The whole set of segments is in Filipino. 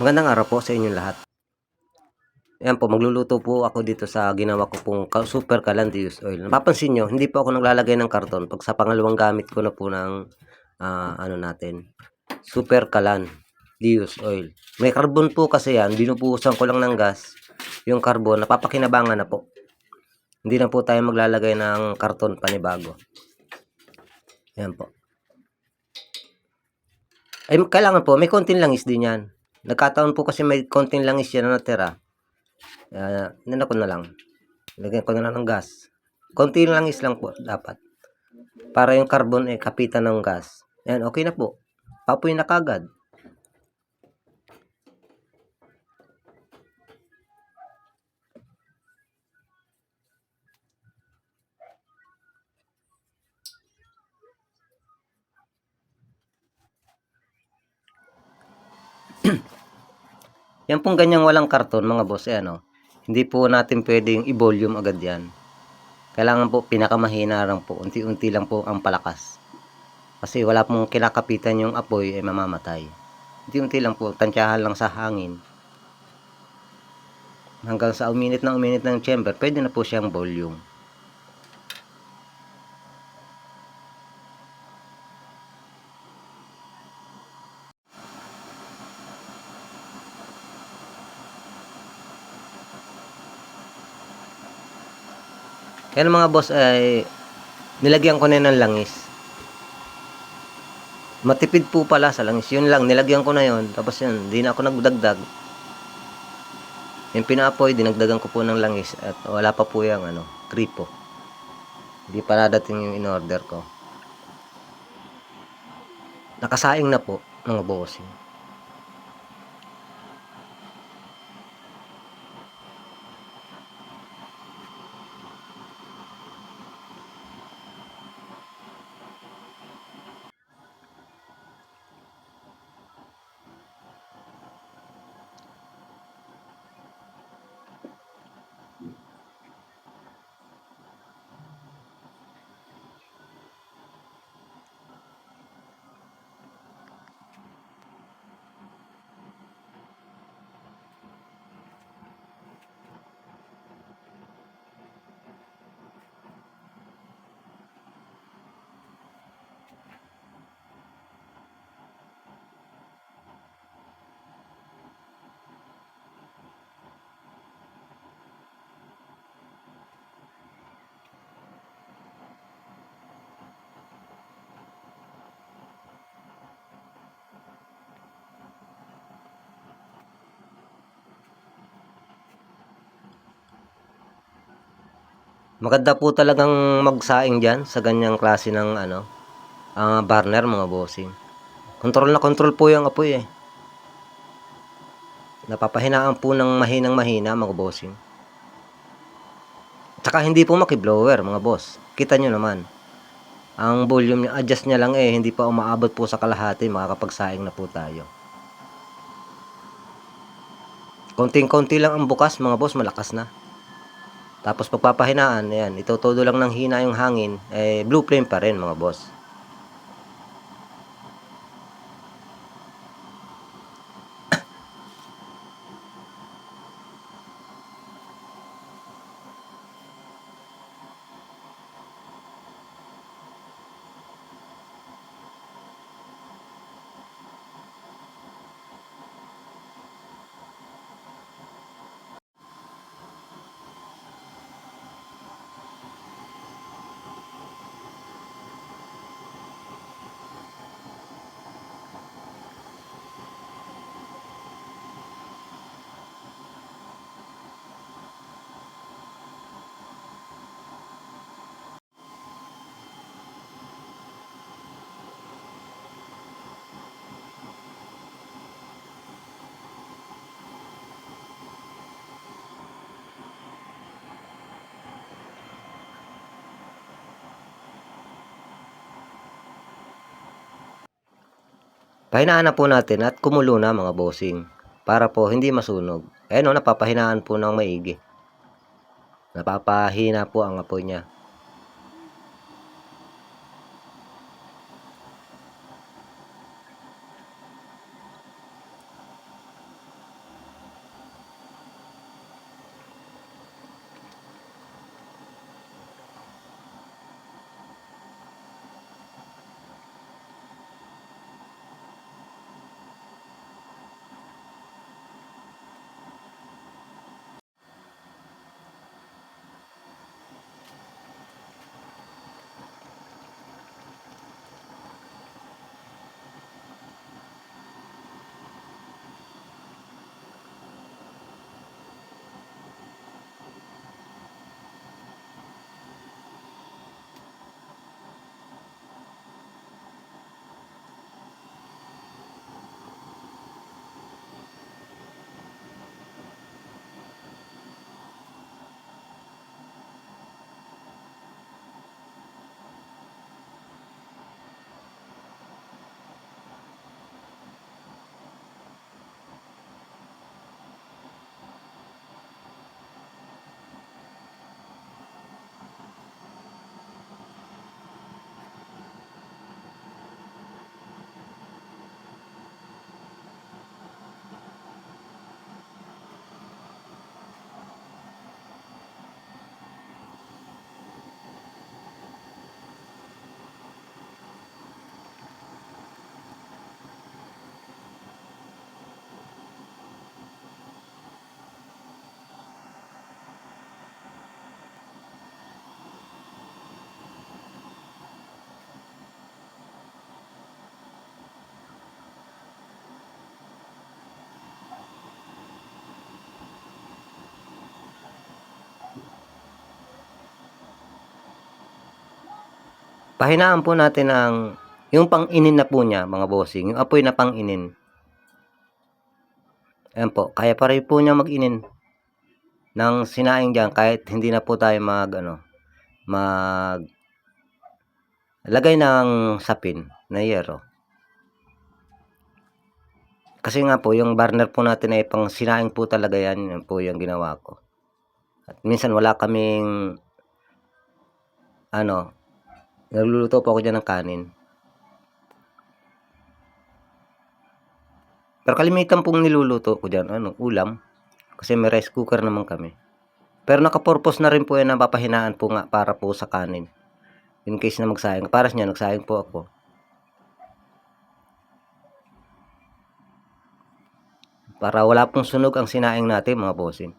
Magandang araw po sa inyong lahat. Ayan po, magluluto po ako dito sa ginawa ko pong super calandius oil. Napapansin nyo, hindi po ako naglalagay ng karton pag sa pangalawang gamit ko na po ng ah, ano natin, super calandius oil. May carbon po kasi yan, binubuhusan ko lang ng gas. Yung carbon, napapakinabangan na po. Hindi na po tayo maglalagay ng karton panibago. Ayan po. Ay, kailangan po, may konting langis din yan. Nagkataon po kasi may konting langis yan na natira. Uh, nina ko na lang. Lagyan ko na lang ng gas. Konting langis lang po dapat. Para yung carbon eh kapitan ng gas. Yan, okay na po. Papoy na kagad. Yan pong ganyang walang karton mga boss, eh, ano, hindi po natin pwedeng i-volume agad yan. Kailangan po pinakamahina lang po, unti-unti lang po ang palakas. Kasi wala pong kinakapitan yung apoy ay mamamatay. Unti-unti lang po, tansyahan lang sa hangin. Hanggang sa uminit na uminit ng chamber, pwede na po siyang volume. Yan mga boss ay nilagyan ko na ng langis. Matipid po pala sa langis. Yun lang, nilagyan ko na yon Tapos yun, di na ako nagdagdag. Yung pinaapoy, dinagdagan ko po ng langis at wala pa po yung ano, kripo. Hindi pa nadating yung in-order ko. Nakasaing na po, mga bossing. Maganda po talagang magsaing dyan sa ganyang klase ng ano, ah, burner mga bossing. Control na control po yung apoy eh. Napapahinaan po ng mahinang mahina mga bossing. Tsaka hindi po makiblower mga boss. Kita nyo naman. Ang volume niya, adjust niya lang eh, hindi pa umaabot po sa kalahati, makakapagsaing na po tayo. Konting-konti lang ang bukas mga boss, malakas na. Tapos pagpapahinaan, ayan, itutodo lang ng hina yung hangin, eh, blue flame pa rin mga boss. Pahinaan na po natin at kumulo na mga bossing para po hindi masunog. Ayan o, napapahinaan po ng maigi. Napapahina po ang apoy niya. Pahinaan po natin ang yung pang-inin na po niya, mga bossing, yung apoy na pang-inin. Ayan po, kaya pa rin po niya mag-inin ng sinaing dyan kahit hindi na po tayo mag, ano, mag lagay ng sapin na yero. Kasi nga po, yung burner po natin ay pang sinaing po talaga yan. Yan po yung ginawa ko. At minsan wala kaming ano, nagluluto po ako dyan ng kanin. Pero kalimitan pong niluluto ko dyan, ano, ulam. Kasi may rice cooker naman kami. Pero nakapurpose na rin po yan na papahinaan po nga para po sa kanin. In case na magsayang. Para sa niya, nagsayang po ako. Para wala pong sunog ang sinaing natin mga bossing.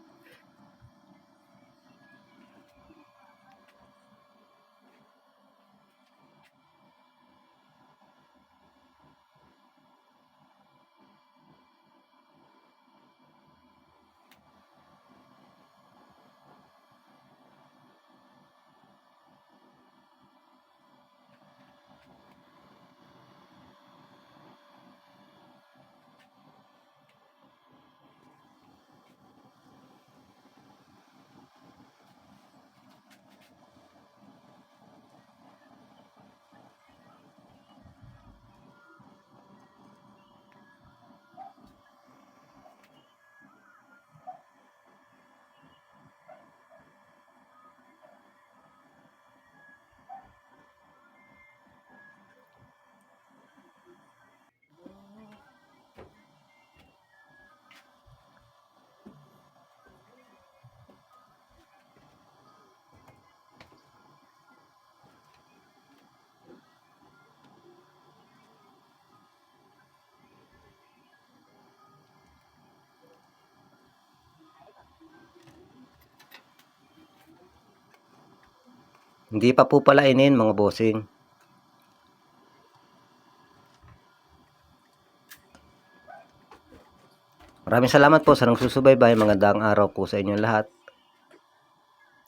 Hindi pa po pala inin mga bossing. Maraming salamat po sa nagsusubaybay. Magandang araw po sa inyong lahat.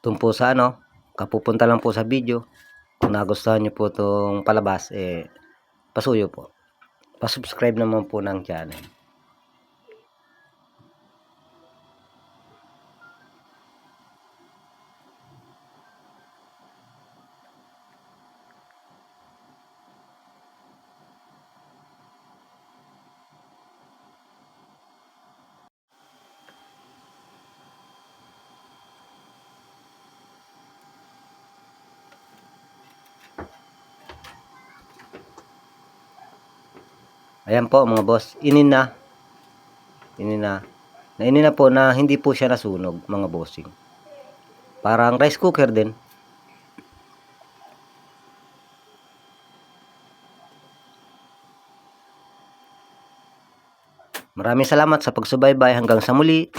Tun po sa ano, kapupunta lang po sa video. Kung nagustuhan nyo po itong palabas, eh, pasuyo po. Pasubscribe naman po ng channel. Ayan po mga boss, inin na. Inin na. Nainin na po na hindi po siya nasunog mga bossing. Parang rice cooker din. Maraming salamat sa pagsubaybay hanggang sa muli.